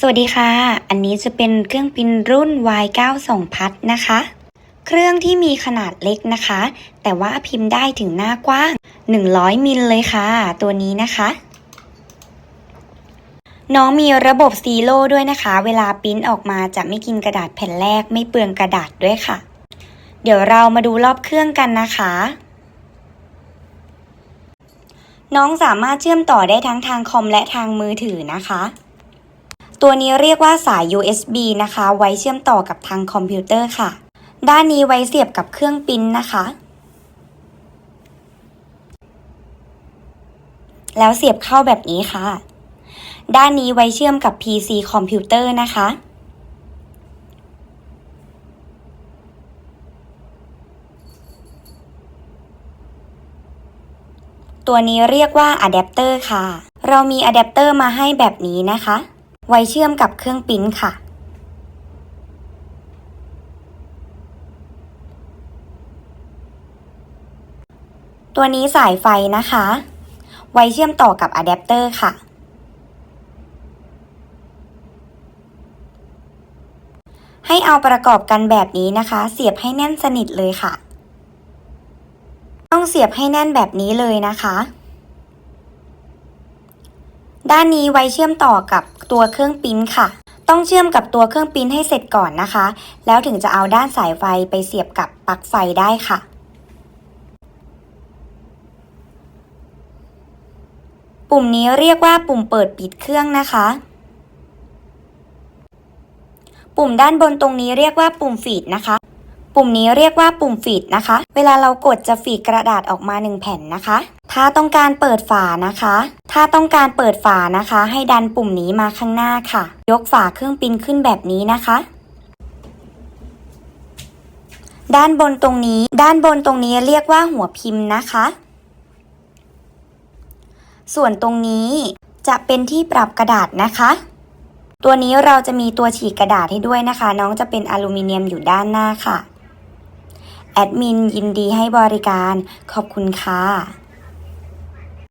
สวัสดีค่ะ อันนี้จะเป็นเครื่องพิมพ์รุ่น Y92 พัดนะคะ เครื่องที่มีขนาดเล็กนะคะ แต่ว่าพิมพ์ได้ถึงหน้ากว้าง 100 มิลเลยค่ะ ตัวนี้นะคะ น้องมีระบบซีโร่ด้วยนะคะ เวลาปริ้นออกมาจะไม่กินกระดาษแผ่นแรกไม่เปลืองกระดาษด้วยค่ะ เดี๋ยวเรามาดูรอบเครื่องกันนะคะน้องสามารถเชื่อมต่อได้ทั้งทางคอมและทางมือถือนะคะ ตัวนี้เรียกว่าสาย USB นะคะ ไว้เชื่อมต่อกับทางคอมพิวเตอร์ค่ะ ด้านนี้ไว้เสียบกับเครื่องปริ้นนะคะ แล้วเสียบเข้าแบบนี้ค่ะ ด้านนี้ไว้เชื่อมกับ PC คอมพิวเตอร์นะคะตัวนี้เรียกว่าอะแดปเตอร์ค่ะ เรามีอะแดปเตอร์มาให้แบบนี้นะคะ ไว้เชื่อมกับเครื่องปิ้นค่ะ ตัวนี้สายไฟนะคะ ไว้เชื่อมต่อกับอะแดปเตอร์ค่ะ ให้เอาประกอบกันแบบนี้นะคะ เสียบให้แน่นสนิทเลยค่ะ ต้องเสียบให้แน่นแบบนี้เลยนะคะ ด้านนี้ไว้เชื่อมต่อกับตัวเครื่องปิ้นค่ะ ต้องเชื่อมกับตัวเครื่องปิ้นให้เสร็จก่อนนะคะ แล้วถึงจะเอาด้านสายไฟไปเสียบกับปลั๊กไฟได้ค่ะปุ่มนี้เรียกว่าปุ่มเปิดปิดเครื่องนะคะ ปุ่มด้านบนตรงนี้เรียกว่าปุ่มฟีดนะคะ ปุ่มนี้เรียกว่าปุ่มฟีดนะคะ เวลาเรากดจะฟีดกระดาษออกมาหนึ่งแผ่นนะคะ ถ้าต้องการเปิดฝานะคะ ถ้าต้องการเปิดฝานะคะ ให้ดันปุ่มนี้มาข้างหน้าค่ะ ยกฝาเครื่องปิ้นขึ้นแบบนี้นะคะ ด้านบนตรงนี้ ด้านบนตรงนี้เรียกว่าหัวพิมพ์นะคะ ส่วนตรงนี้จะเป็นที่ปรับกระดาษนะคะ ตัวนี้เราจะมีตัวฉีกกระดาษให้ด้วยนะคะ น้องจะเป็นอลูมิเนียมอยู่ด้านหน้าค่ะ แอดมินยินดีให้บริการขอบคุณค่ะ